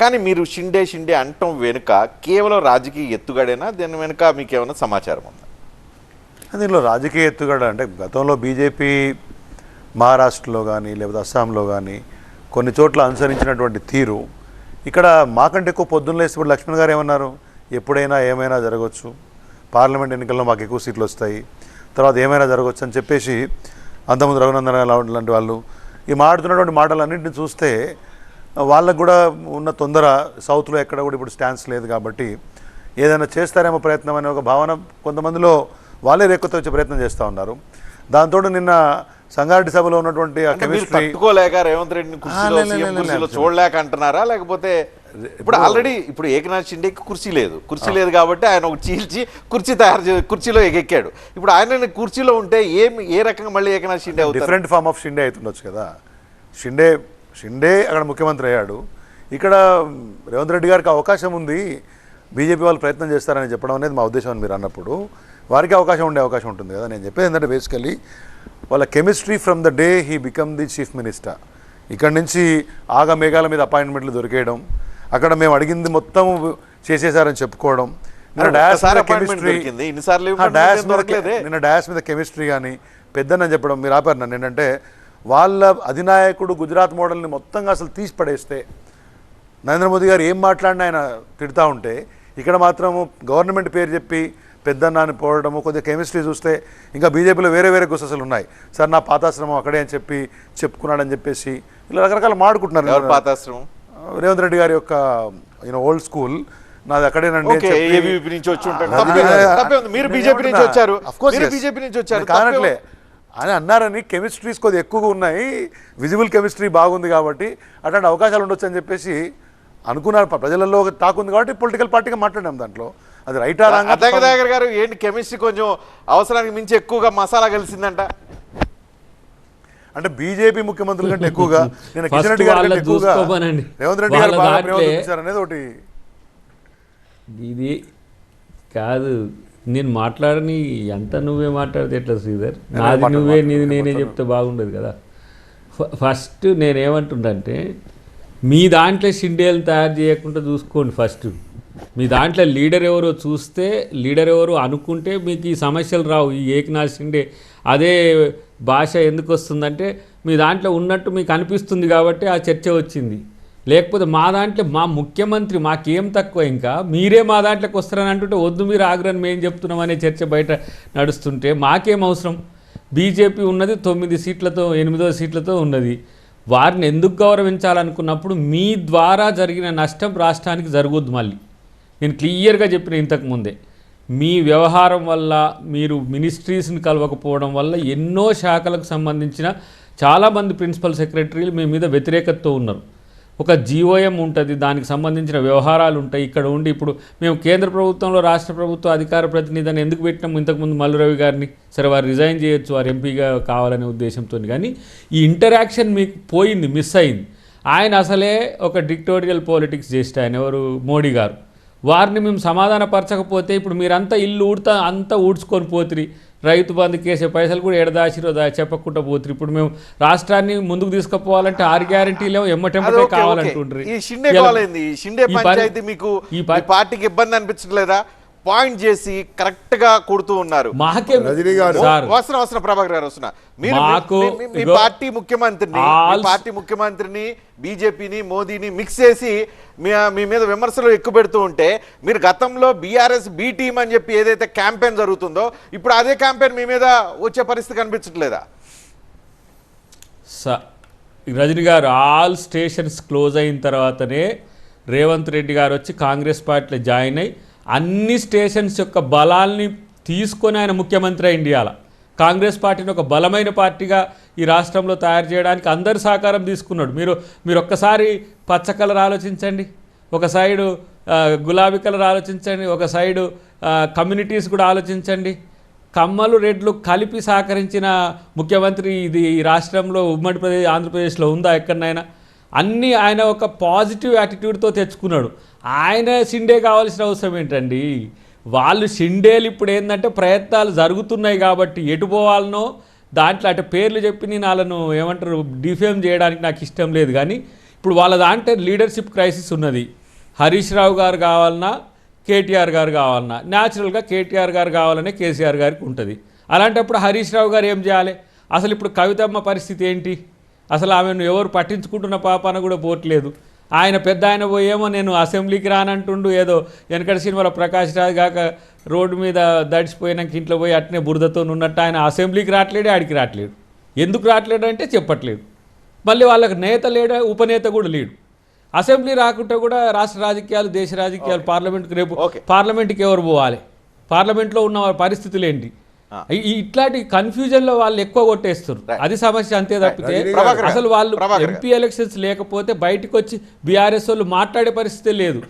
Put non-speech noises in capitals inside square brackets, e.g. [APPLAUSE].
కానీ మీరు షిండే షిండే అంటం వెనుక కేవలం రాజకీయ ఎత్తుగడేనా? దీని వెనుక మీకు ఏమైనా సమాచారం ఉందా? దీనిలో రాజకీయ ఎత్తుగడ అంటే గతంలో బీజేపీ మహారాష్ట్రలో కానీ లేకపోతే అస్సాంలో కానీ కొన్ని చోట్ల అనుసరించినటువంటి తీరు. ఇక్కడ మాకంటే ఎక్కువ పొద్దున్న లేసి ఇప్పుడు లక్ష్మణ్ గారు ఏమన్నారు? ఎప్పుడైనా ఏమైనా జరగవచ్చు పార్లమెంట్ ఎన్నికల్లో మాకు ఎక్కువ సీట్లు వస్తాయి. తర్వాత ఏమైనా జరగవచ్చు అని చెప్పేసి అంతకుముందు రఘునందన్ లాంటి వాళ్ళు ఈ మాడుతున్నటువంటి మాటలన్నింటిని చూస్తే వాళ్ళకు కూడా ఉన్న తొందర సౌత్లో ఎక్కడ కూడా ఇప్పుడు స్టాన్స్ లేదు కాబట్టి ఏదైనా చేస్తారేమో ప్రయత్నం అనే ఒక భావన కొంతమందిలో వాళ్ళే రేకొత్త వచ్చే ప్రయత్నం చేస్తూ ఉన్నారు. దాంతో నిన్న సంగారెడ్డి సభలో ఉన్నటువంటి తట్టుకోలేక రేవంత్ రెడ్డిని. చూడలేక అంటున్నారా? లేకపోతే ఇప్పుడు ఆల్రెడీ ఇప్పుడు ఏకనాథ్ షిండేకి కుర్చీ లేదు. కుర్చీ లేదు కాబట్టి ఆయన ఒక చీల్చి కుర్చీ తయారు చే కుర్చీలో ఎక్కాడు ఇప్పుడు ఆయన కుర్చీలో ఉంటే ఏం ఏ రకంగా మళ్ళీ Eknath Shinde different form of Shinde అవుతుండొచ్చు కదా. షిండే షిండే అక్కడ ముఖ్యమంత్రి అయ్యాడు. ఇక్కడ రేవంత్ రెడ్డి గారికి అవకాశం ఉంది. బీజేపీ వాళ్ళు ప్రయత్నం చేస్తారని చెప్పడం అనేది మా ఉద్దేశం అని మీరు అన్నప్పుడు. వారికి అవకాశం ఉండే అవకాశం ఉంటుంది కదా. నేను చెప్పేది ఏంటంటే బేసికలీ వాళ్ళ chemistry from the day he become the chief minister ఇక్కడ నుంచి ఆగ మేఘాల మీద అపాయింట్మెంట్లు దొరికేయడం అక్కడ మేము అడిగింది మొత్తం చేసేసారని చెప్పుకోవడం. నిన్న మీద మీద దొరకలేదే. నిన్న డయాస్ మీద కెమిస్ట్రీ కానీ పెద్దనని చెప్పడం మీరు ఆపారు నన్ను. ఏంటంటే వాళ్ళ అధినాయకుడు గుజరాత్ మోడల్ని మొత్తంగా అసలు తీసి పడేస్తే నరేంద్ర మోదీ గారు ఏం మాట్లాడినా ఆయన తిడతా ఉంటే ఇక్కడ మాత్రము గవర్నమెంట్ పేరు చెప్పి పెద్దన్నాన్ని పోవడము కొద్దిగా కెమిస్ట్రీ చూస్తే ఇంకా బీజేపీలో వేరే వేరే గుసలు ఉన్నాయి. సార్ నా పాతాశ్రమం అక్కడే అని చెప్పి చెప్పుకున్నాడని చెప్పేసి ఇలా రకరకాల మాడుకుంటున్నారు పాతాశ్రమం? రేవంత్ రెడ్డి గారి యొక్క యూనో ఓల్డ్ స్కూల్ నాది అక్కడేనండి నుంచి వచ్చి మీరు బీజేపీ నుంచి? వచ్చారు. బీజేపీ నుంచి వచ్చారు. కానట్లే. అని అన్నారని కెమిస్ట్రీస్ కొద్దిగా ఎక్కువగా ఉన్నాయి. విజిబుల్ కెమిస్ట్రీ బాగుంది కాబట్టి అట్లాంటి అవకాశాలు ఉండొచ్చు అని చెప్పేసి అనుకున్నారు. ప్ర- ప్రజలలో ఒక టాక్ ఉంది కాబట్టి పొలిటికల్ పార్టీగా మాట్లాడాం దాంట్లో. అది రైటా రాంగా అద్దగదాగర్ గారు ఏంటి కెమిస్ట్రీ కొంచెం అవసరానికి మించి ఎక్కువగా మసాలా కలిసిందంట? అంటే బీజేపీ ముఖ్యమంత్రుల కంటే ఎక్కువగా నేను [LAUGHS] కిషన్ రెడ్డి గారి కంటే ఎక్కువగా. రేవంత్ రెడ్డి గారు బాగా దాంట్లో- ప్రేమ చూపించారు అనేది ఒకటి. ఇది కాదు. నేను మాట్లాడని ఎంత నువ్వే మాట్లాడితే ఎట్లా శ్రీధర్? నాది నువ్వే నీది నేను. చెప్తే బాగుండదు కదా. ఫస్ట్ నేనేమంటుండంటే మీ దాంట్లో షిండేలు తయారు చేయకుండా చూసుకోండి ఫస్ట్. మీ దాంట్లో లీడర్ ఎవరో చూస్తే లీడర్ ఎవరో అనుకుంటే మీకు ఈ సమస్యలు రావు. ఈ ఏకనాథ్ షిండే అదే భాష ఎందుకు వస్తుందంటే మీ దాంట్లో ఉన్నట్టు మీకు అనిపిస్తుంది కాబట్టి ఆ చర్చ వచ్చింది. లేకపోతే మా దాంట్లో మా ముఖ్యమంత్రి మాకేం తక్కువ ఇంకా? మీరే మా దాంట్లోకి వస్తారని అంటుంటే వద్దు మీరు ఆగ్రహం మేము చెప్తున్నాం అనే చర్చ బయట నడుస్తుంటే మాకేం అవసరం? బీజేపీ ఉన్నది తొమ్మిది సీట్లతో ఎనిమిదో సీట్లతో ఉన్నది. వారిని ఎందుకు గౌరవించాలనుకున్నప్పుడు మీ ద్వారా జరిగిన నష్టం రాష్ట్రానికి జరగద్దు మళ్ళీ. నేను క్లియర్గా చెప్పిన ఇంతకుముందే మీ వ్యవహారం వల్ల మీరు మినిస్ట్రీస్ని కలవకపోవడం వల్ల ఎన్నో శాఖలకు సంబంధించిన చాలామంది ప్రిన్సిపల్ సెక్రటరీలు మీ మీద వ్యతిరేకతతో ఉన్నారు. ఒక జీఓఎం ఉంటుంది దానికి సంబంధించిన వ్యవహారాలు ఉంటాయి. ఇక్కడ ఉండి ఇప్పుడు మేము కేంద్ర ప్రభుత్వంలో రాష్ట్ర ప్రభుత్వ అధికార ప్రతినిధిని ఎందుకు పెట్టినాం? ఇంతకుముందు మల్లురవి గారిని. సరే వారు రిజైన్ చేయొచ్చు వారు ఎంపీగా కావాలనే ఉద్దేశంతో. కానీ ఈ ఇంటరాక్షన్ మీకు పోయింది మిస్ అయింది. ఆయన అసలే ఒక డిక్టోరియల్ పాలిటిక్స్ చేస్తే ఆయన ఎవరు? మోడీ గారు. వారిని మేము సమాధానపరచకపోతే ఇప్పుడు మీరంతా ఇల్లు ఊడతా అంతా ఊడ్చుకొని పోతిరి. రైతు బంధు కేసే పైసలు కూడా ఎడదాచిరో చెప్పకుండా పోతిరి. ఇప్పుడు మేము రాష్ట్రాన్ని ముందుకు తీసుకుపోవాలంటే ఆరు గ్యారంటీలు ఎమ్మటెమ్మటే. కావాలంటుండ్రి. ఈ షిండే మీకు ఈ ఈ పరి- పార్టీకి ఇబ్బంది అనిపించట్లేదా? పాయింట్ చేసి కరెక్ట్గా కొడుతూ ఉన్నారు. వస్తున్నా వస్తున్నా ప్రభాకర్ గారు వస్తున్నా. మీరు మీ- పార్టీ ముఖ్యమంత్రిని పార్టీ ముఖ్యమంత్రిని బీజేపీని మోదీని మిక్స్ చేసి మీ మీద విమర్శలు ఎక్కువ పెడుతూ ఉంటే మీరు గతంలో బీఆర్ఎస్ బి టీమ్ అని చెప్పి ఏదైతే క్యాంపెయిన్ జరుగుతుందో ఇప్పుడు అదే క్యాంపెయిన్ మీ మీద వచ్చే పరిస్థితి కనిపించట్లేదా? స రజనీ గారు ఆల్ స్టేషన్స్ క్లోజ్ అయిన తర్వాతనే రేవంత్ రెడ్డి గారు వచ్చి కాంగ్రెస్ పార్టీలో జాయిన్ అయ్యి అన్ని స్టేషన్స్ యొక్క బలాల్ని తీసుకొని ఆయన ముఖ్యమంత్రి ఇండియాలో. కాంగ్రెస్ పార్టీని ఒక బలమైన పార్టీగా ఈ రాష్ట్రంలో తయారు చేయడానికి అందరి సహకారం తీసుకున్నాడు. మీరు మీరు ఒక్కసారి పచ్చ కలర్ ఆలోచించండి. ఒక సైడు గులాబీ కలర్ ఆలోచించండి. ఒక సైడు కమ్యూనిటీస్ కూడా ఆలోచించండి. కమ్మలు రెడ్లు కలిపి సహకరించిన ముఖ్యమంత్రి ఇది ఈ రాష్ట్రంలో ఉమ్మడి ప్రదేశ్ ఆంధ్రప్రదేశ్లో ఉందా ఎక్కడనైనా? అన్నీ ఆయన ఒక పాజిటివ్ యాటిట్యూడ్తో తెచ్చుకున్నాడు. ఆయన షిండే కావాల్సిన అవసరం ఏంటండి? వాళ్ళు షిండేలు ఇప్పుడు ఏంటంటే ప్రయత్నాలు జరుగుతున్నాయి కాబట్టి ఎటు పోవాలనో దాంట్లో అటు పేర్లు చెప్పి నేను వాళ్ళను ఏమంటారు డిఫేమ్ చేయడానికి నాకు ఇష్టం లేదు కానీ ఇప్పుడు ఇప్పుడు వాళ్ళ దాంట్లో లీడర్షిప్ క్రైసిస్ ఉన్నది. హరీష్ రావు గారు కావాలన్నా కేటీఆర్ గారు కావాలన్నా న్యాచురల్గా కేటీఆర్ గారు కావాలనే కేసీఆర్ గారికి ఉంటుంది. అలాంటప్పుడు హరీష్ రావు గారు ఏం చేయాలి? అసలు ఇప్పుడు కవితమ్మ పరిస్థితి ఏంటి? అసలు ఆమెను ఎవరు పట్టించుకుంటున్న పాపాన కూడా పోవట్లేదు ఆయన పెద్ద ఆయన పోయేమో నేను అసెంబ్లీకి రానంటుండు ఏదో వెనకటి సినిమాలో ప్రకాష్ రాజ్ కాక రోడ్డు మీద దడిచిపోయినాక ఇంట్లో పోయి అట్నే బురదతో ఉన్నట్టు ఆయన అసెంబ్లీకి రావట్లేడు ఆడికి రావట్లేడు ఎందుకు రావట్లేడు అంటే చెప్పట్లేదు. మళ్ళీ వాళ్ళకి నేత లేడు ఉపనేత కూడా లేడు. అసెంబ్లీ రాకుంటే కూడా రాష్ట్ర రాజకీయాలు దేశ రాజకీయాలు పార్లమెంట్కి రేపు. పార్లమెంట్కి ఎవరు పోవాలి? పార్లమెంట్లో ఉన్న పరిస్థితులు ఏంటి? ఇట్లాంటి కన్ఫ్యూజన్లో వాళ్ళు ఎక్కువ కొట్టేస్తారు అది సమస్య అంతే తప్పితే అసలు వాళ్ళు. ఎంపీ ఎలక్షన్స్ లేకపోతే బయటకు వచ్చి బీఆర్ఎస్ వాళ్ళు మాట్లాడే పరిస్థితి లేదు.